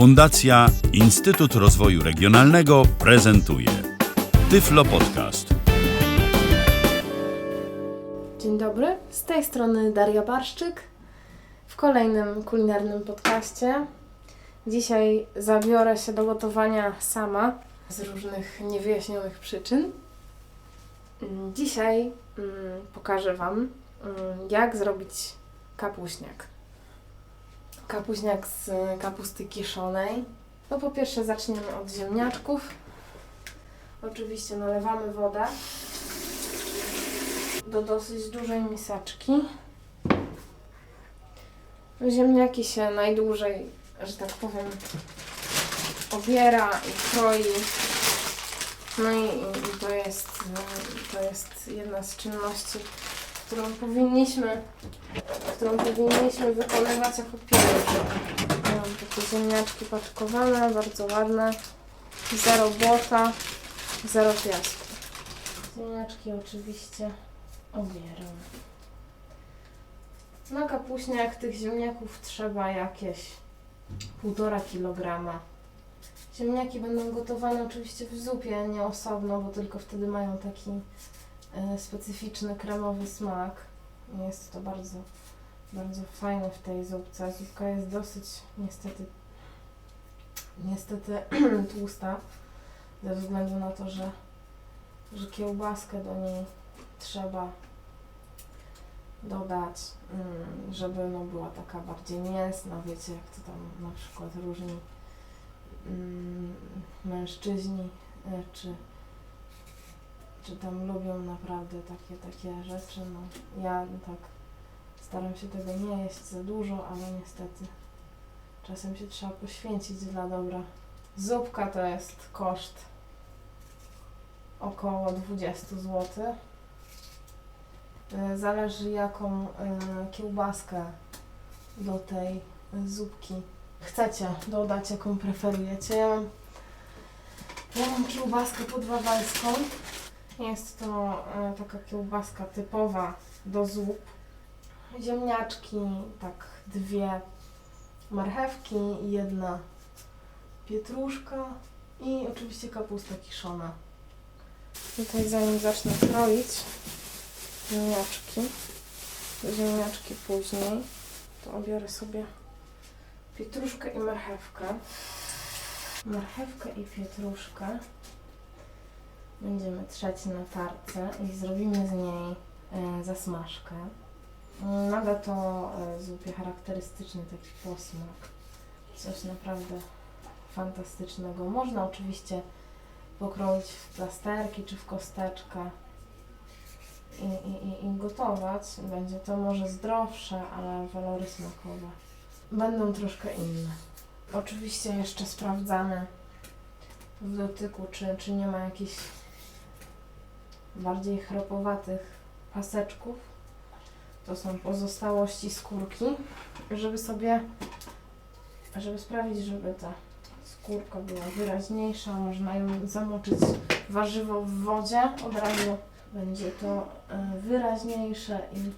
Fundacja Instytut Rozwoju Regionalnego prezentuje Tyflo Podcast. Dzień dobry, z tej strony Daria Barszczyk w kolejnym kulinarnym podcaście. Dzisiaj zabiorę się do gotowania sama z różnych niewyjaśnionych przyczyn. Dzisiaj mm, pokażę Wam, mm, jak zrobić kapuśniak. Kapuśniak z kapusty kiszonej. No po pierwsze zaczniemy od ziemniaczków. Oczywiście nalewamy wodę do dosyć dużej miseczki. Ziemniaki się najdłużej, że tak powiem, obiera i kroi. No i, i to, jest, to jest jedna z czynności, którą powinniśmy, którą powinniśmy wykonywać jako pierwsze. Ja Mam takie ziemniaczki paczkowane, bardzo ładne. Zero błota, zero piasku. Ziemniaczki oczywiście obieram. Na kapuśniak tych ziemniaków trzeba jakieś 1,5 kg. Ziemniaki będą gotowane oczywiście w zupie, nie osobno, bo tylko wtedy mają taki specyficzny kremowy smak. Jest to bardzo, bardzo fajne w tej zupce. Zupka jest dosyć niestety niestety tłusta ze względu na to, że, że kiełbaskę do niej trzeba dodać, mm, żeby no, była taka bardziej mięsna, wiecie, jak to tam na przykład różni mm, mężczyźni, e, czy, czy tam lubią naprawdę takie, takie rzeczy. No, ja tak staram się tego nie jeść za dużo, ale niestety czasem się trzeba poświęcić dla dobra. Zupka to jest koszt około 20 zł. E, Zależy jaką e, kiełbaskę do tej zupki chcecie dodać, jaką preferujecie. Ja mam, ja mam kiełbaskę podwawalską. Jest to e, taka kiełbaska typowa do zup. Ziemniaczki, tak dwie marchewki, jedna pietruszka i oczywiście kapusta kiszona. Tutaj zanim zacznę kroić, ziemniaczki, ziemniaczki później, to obiorę sobie pietruszkę i marchewkę. Marchewkę i pietruszkę będziemy trzeć na tarce i zrobimy z niej e, zasmażkę. Nada to e, zupie charakterystyczny taki posmak. Coś naprawdę fantastycznego. Można oczywiście pokroić w plasterki czy w kosteczkę i, i, i, gotować. Będzie to może zdrowsze, ale walory smakowe będą troszkę inne. Oczywiście jeszcze sprawdzamy w dotyku, czy, czy nie ma jakichś bardziej chropowatych paseczków. To są pozostałości skórki, żeby sobie, żeby sprawić, żeby ta skórka była wyraźniejsza. Można ją zamoczyć warzywo w wodzie od razu będzie to e, wyraźniejsze i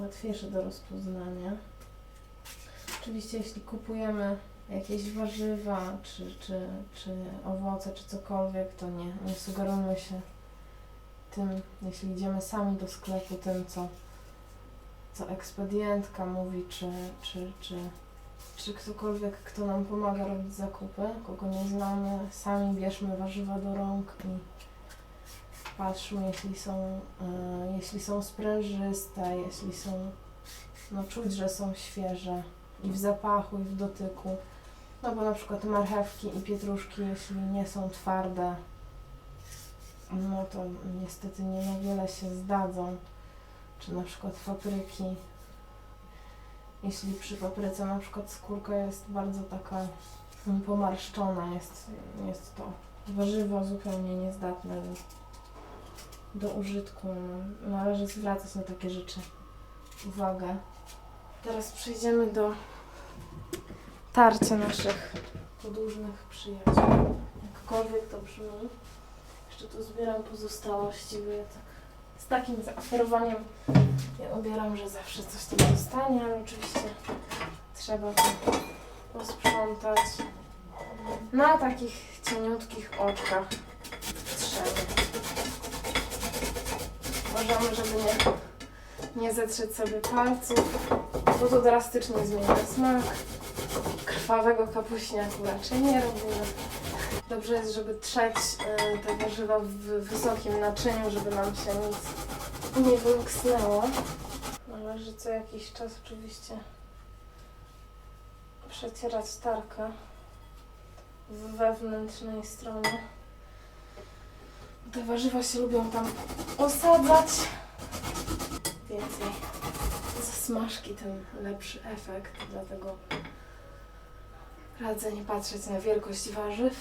łatwiejsze do rozpoznania. Oczywiście jeśli kupujemy jakieś warzywa, czy, czy, czy owoce, czy cokolwiek, to nie, nie sugerujmy się tym, jeśli idziemy sami do sklepu, tym co, co ekspedientka mówi, czy, czy, czy, czy ktokolwiek, kto nam pomaga robić zakupy, kogo nie znamy, sami bierzmy warzywa do rąk i patrzmy, jeśli są, e, jeśli są sprężyste, jeśli są, no czuć, że są świeże i w zapachu, i w dotyku. No bo na przykład marchewki i pietruszki, jeśli nie są twarde, no to niestety nie na wiele się zdadzą. Czy na przykład papryki. Jeśli przy papryce na przykład skórka jest bardzo taka pomarszczona, jest, jest to warzywo zupełnie niezdatne do, do użytku. Należy zwracać na takie rzeczy uwagę. Teraz przejdziemy do tarcia naszych podłużnych przyjaciół. Jakkolwiek to brzmi. Jeszcze tu zbieram pozostałości, bo ja tak z takim zaoferowaniem ja obieram, że zawsze coś tam zostanie, ale oczywiście trzeba to posprzątać na takich cieniutkich oczkach trzemy. Uważamy, żeby nie, nie zetrzeć sobie palców, bo to drastycznie zmienia smak. Krwawego kapuśniaku raczej nie robimy. Dobrze jest, żeby trzeć y, te warzywa w wysokim naczyniu, żeby nam się nic nie wymknęło. Należy co jakiś czas oczywiście przecierać tarkę w wewnętrznej stronie. Te warzywa się lubią tam osadzać. Więcej zasmażki, tym lepszy efekt, dlatego radzę nie patrzeć na wielkość warzyw,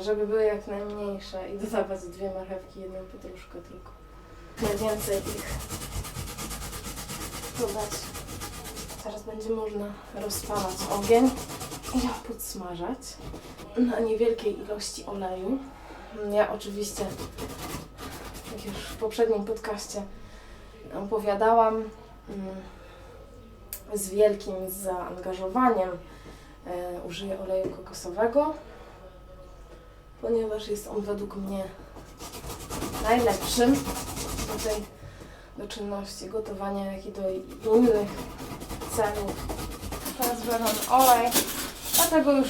żeby były jak najmniejsze i dodawać dwie marchewki, jedną pietruszkę tylko. Najwięcej ich dodać. Teraz będzie można rozpalać ogień i podsmażać na niewielkiej ilości oleju. Ja oczywiście, jak już w poprzednim podcaście opowiadałam, mm, z wielkim zaangażowaniem e, użyję oleju kokosowego, ponieważ jest on według mnie najlepszym do tej do czynności gotowania, jak i do innych celów. Teraz wlewam olej, dlatego już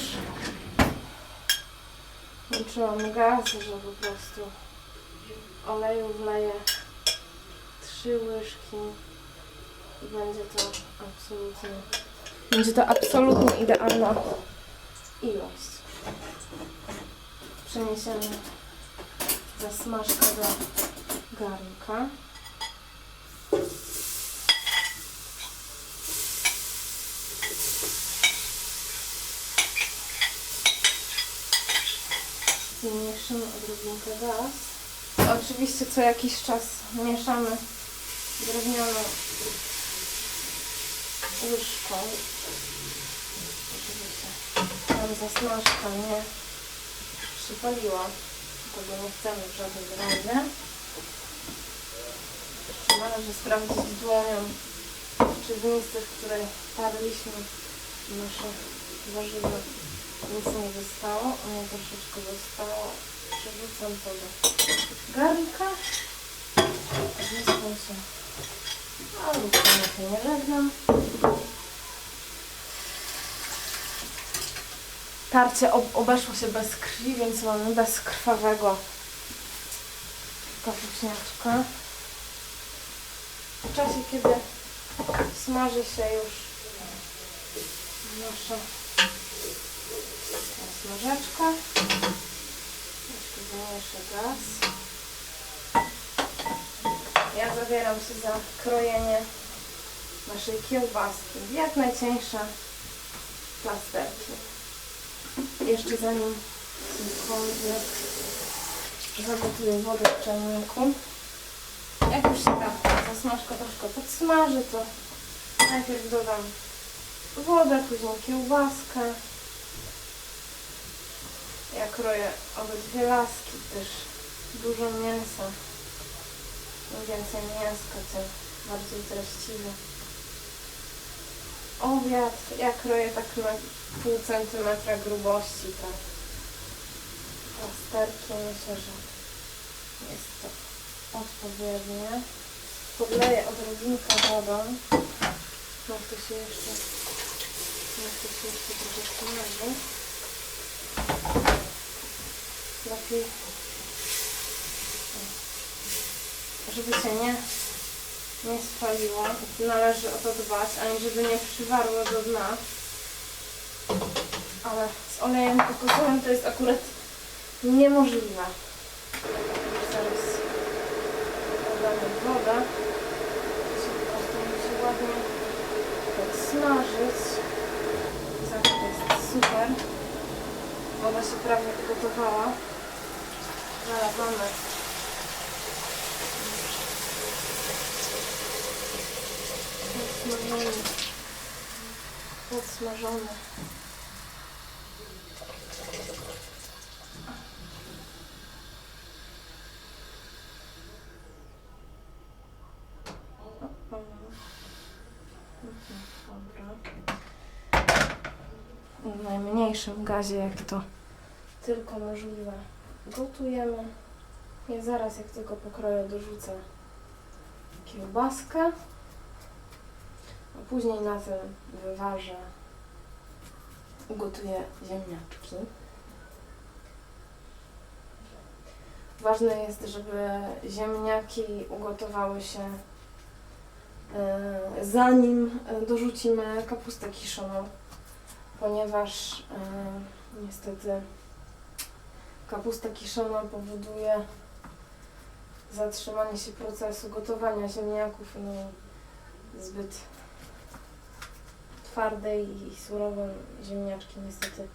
włączyłam gaz, że po prostu oleju wleję trzy łyżki i będzie to absolutnie będzie to absolutnie idealna ilość. Przeniesiemy zasmażkę do garnka. Zmniejszymy odrobinkę gaz. Oczywiście co jakiś czas mieszamy drewnianą łyżką. Oczywiście tam zasmażka nie przypaliła. Tego nie chcemy w żadnym razie. Jeszcze należy sprawdzić dłonią, czy w miejsce, w której parliśmy nasze warzywa nic nie zostało. O nie troszeczkę zostało. Przerzucam to do garnka. Wyspą się. A lub się nie żegnam. Tarcie ob obeszło się bez krwi, więc mamy bezkrwawego kapuśniaczka. W czasie, kiedy smaży się już nasza smażeczka, jeszcze gaz. Ja zabieram się za krojenie naszej kiełbaski w jak najcieńsze plasterki. Jeszcze zanim cokolwiek zagotuję wodę w czajniku, jak już się ta zasmażka troszkę podsmaży, to najpierw dodam wodę, później kiełbaskę. Ja kroję obydwie laski, też dużo mięsa. Im więcej mięska, tym bardziej treściwy. Obiad, ja kroję tak na pół centymetra grubości te plasterki. Myślę, że jest to odpowiednie. Podleję odrobinkę wodą. Niech to się jeszcze, niech to się jeszcze trochę smaży. Lepiej, żeby się nie, nie spaliło. Należy o to dbać, ani żeby nie przywarło do dna. Ale z olejem kokosowym to jest akurat niemożliwe. Zaraz dodamy wodę. Po prostu ładnie podsmażyć. Zawsze to jest super. Woda się prawie ugotowała. Zalewamy Podsmażony. Dobra. w najmniejszym gazie, jak to tylko możliwe. Gotujemy. I zaraz, jak tylko pokroję, dorzucę kiełbaskę. Później na tym wyważę, ugotuję ziemniaczki. Ważne jest, żeby ziemniaki ugotowały się e, zanim e, dorzucimy kapustę kiszoną, ponieważ e, niestety kapusta kiszona powoduje zatrzymanie się procesu gotowania ziemniaków no, zbyt twarde i surowe ziemniaczki niestety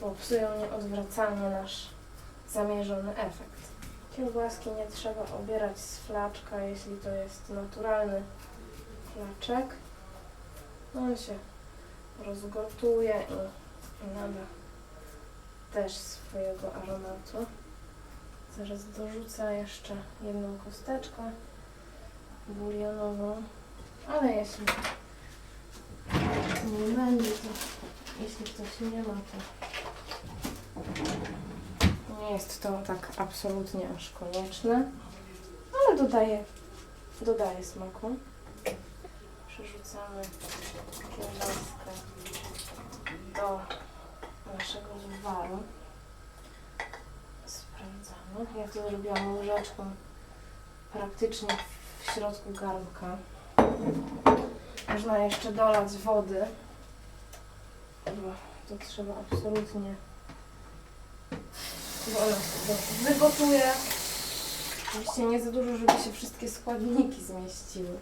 popsują nieodwracalnie nasz zamierzony efekt. Kiełbaski nie trzeba obierać z flaczka, jeśli to jest naturalny flaczek. On się rozgotuje i nada też swojego aromatu. Zaraz dorzucę jeszcze jedną kosteczkę bulionową, ale jeśli nie będzie, to jeśli ktoś nie ma, to nie jest to tak absolutnie aż konieczne, ale dodaje, dodaje smaku. Przerzucamy kiełbaskę do naszego wywaru. Sprawdzamy. Ja to zrobiłam łyżeczką praktycznie w środku garnka. Można jeszcze dolać wody, bo to trzeba absolutnie wygotuje. Oczywiście nie za dużo, żeby się wszystkie składniki zmieściły.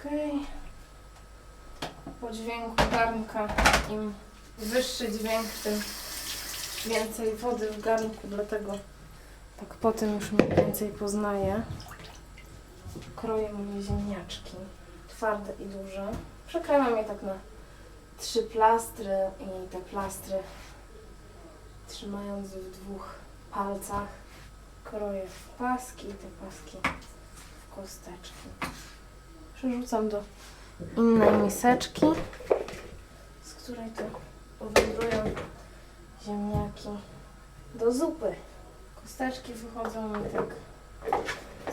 Okej. Po dźwięku garnka im wyższy dźwięk, tym więcej wody w garnku, dlatego tak po tym już mniej więcej poznaję. Kroję moje ziemniaczki, twarde i duże. Przekrywam je tak na trzy plastry i te plastry trzymając w dwóch palcach kroję w paski i te paski w kosteczki. Przerzucam do innej miseczki, z której to powędrują ziemniaki do zupy. Kosteczki wychodzą mi tak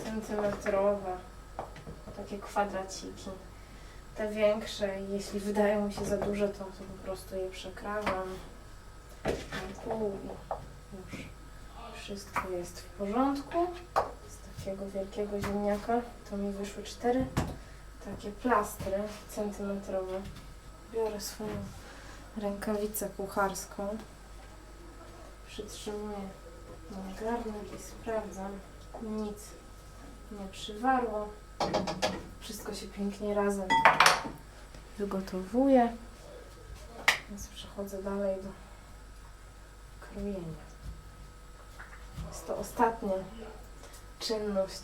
centymetrowe, takie kwadraciki. Te większe, jeśli wydają mi się za duże, to, to po prostu je przekrawam na i już wszystko jest w porządku. Z takiego wielkiego ziemniaka to mi wyszły cztery takie plastry centymetrowe. Biorę swoją rękawicę kucharską, przytrzymuję na garnek i sprawdzam. Nic nie przywarło. Wszystko się pięknie razem wygotowuje. Więc przechodzę dalej do krojenia. Jest to ostatnia czynność,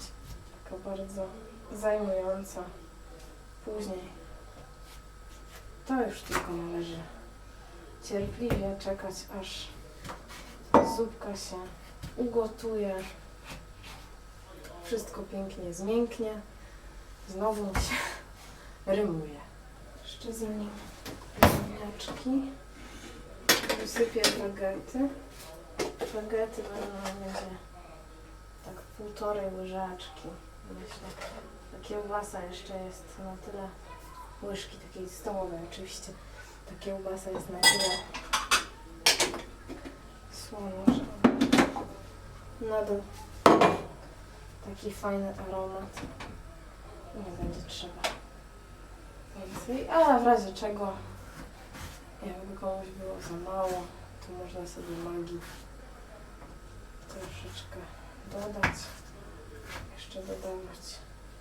taka bardzo zajmująca. Później to już tylko należy cierpliwie czekać, aż zupka się ugotuje. Wszystko pięknie zmięknie. Znowu się rymuje. Jeszcze zanim ziemniaczki wysypię bagety. Bagety będą tak półtorej łyżeczki. Myślę. Ta kiełbasa jeszcze jest na tyle łyżki takiej stołowej oczywiście. Ta kiełbasa jest na tyle słona, że nada taki fajny aromat. Nie będzie trzeba więcej, a w razie czego jakby komuś było za mało, to można sobie magii troszeczkę dodać. Jeszcze dodawać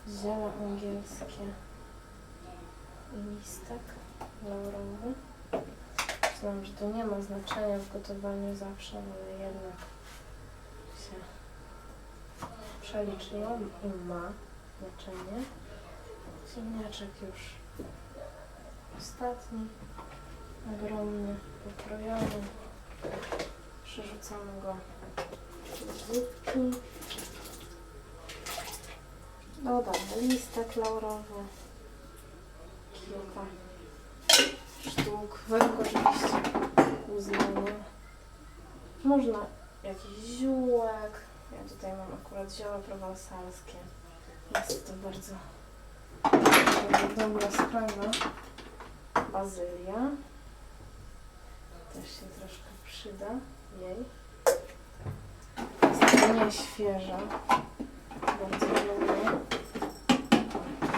ziele angielskie i listek laurowy. Znam, że to nie ma znaczenia w gotowaniu zawsze, ale jednak się przeliczyłam i ma znaczenie. Ziemniaczek już ostatni, ogromny, pokrojony. Przerzucamy go do zupki. Dodamy listek laurowy. kilka sztuk, według oczywiście. Można jakiś ziółek. Ja tutaj mam akurat zioła prowansalskie. Jest to bardzo, bardzo dobra sprawa. Bazylia. Też się troszkę przyda jej. Jest nie świeża. Bardzo lubię.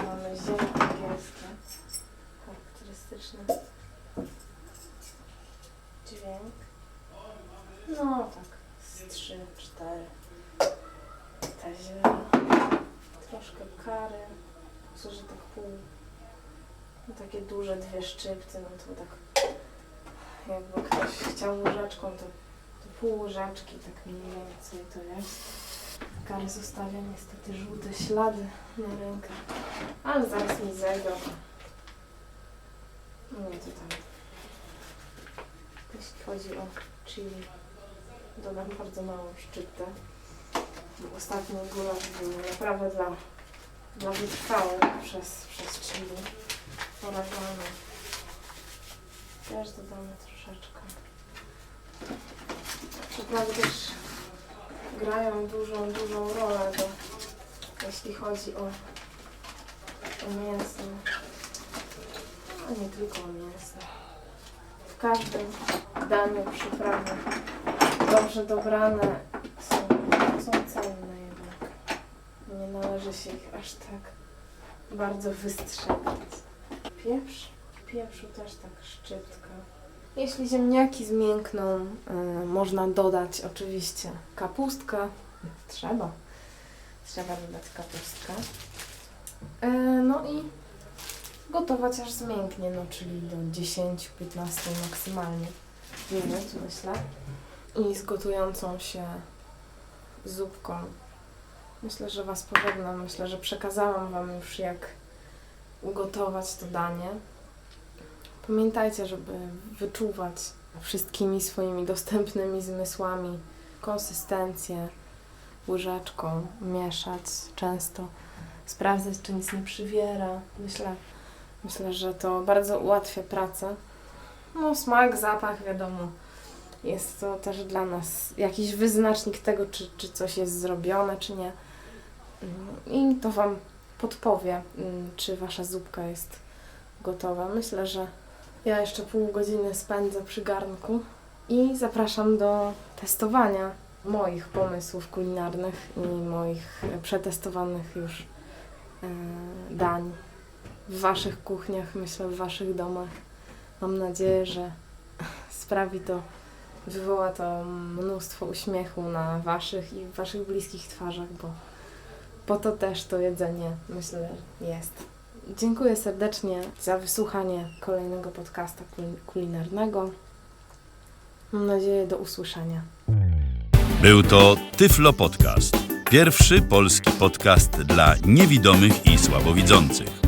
Mamy ziele angielskie. Charakterystyczny dźwięk. No tak, z 3, 4. Te ziele. Troszkę kary. Myślę, że tak pół. No takie duże dwie szczypty, no to tak jakby ktoś chciał łyżeczką, to, to pół łyżeczki, tak mniej więcej to jest. Kary zostawia niestety żółte ślady na rękach, ale zaraz mi zejdą. Nie, to tam. Jeśli chodzi o chili, dodam bardzo małą szczyptę. Ostatni gulasz był naprawdę dla, dla wytrwałych przez, przez chili porażony. Też dodamy troszeczkę. Przyprawy też grają dużą, dużą rolę, bo jeśli chodzi o, o mięso, a nie tylko o mięso. W każdym daniu przyprawy dobrze dobrane są, są cenne jednak. Nie należy się ich aż tak bardzo wystrzegać. Pieprz, pieprzu też tak szczyptka. Jeśli ziemniaki zmiękną, y, można dodać oczywiście kapustkę. Trzeba. Trzeba dodać kapustkę. Y, no i gotować aż zmięknie, no czyli do 10-15 maksymalnie minut, myślę. I z gotującą się zupką. Myślę, że Was pożegnam. Myślę, że przekazałam Wam już jak ugotować to danie. Pamiętajcie, żeby wyczuwać wszystkimi swoimi dostępnymi zmysłami konsystencję, łyżeczką, mieszać często, sprawdzać, czy nic nie przywiera. Myślę, myślę, że to bardzo ułatwia pracę. No, smak, zapach, wiadomo, jest to też dla nas jakiś wyznacznik tego, czy, czy coś jest zrobione, czy nie. Mm, I to Wam podpowie, mm, czy Wasza zupka jest gotowa. Myślę, że ja jeszcze pół godziny spędzę przy garnku i zapraszam do testowania moich pomysłów kulinarnych i moich przetestowanych już e, dań w Waszych kuchniach, myślę, w Waszych domach. Mam nadzieję, że sprawi to, wywoła to mnóstwo uśmiechu na Waszych i Waszych bliskich twarzach, bo po to też to jedzenie, myślę, jest. Dziękuję serdecznie za wysłuchanie kolejnego podcasta kul- kulinarnego. Mam nadzieję do usłyszenia. Był to Tyflo Podcast. Pierwszy polski podcast dla niewidomych i słabowidzących.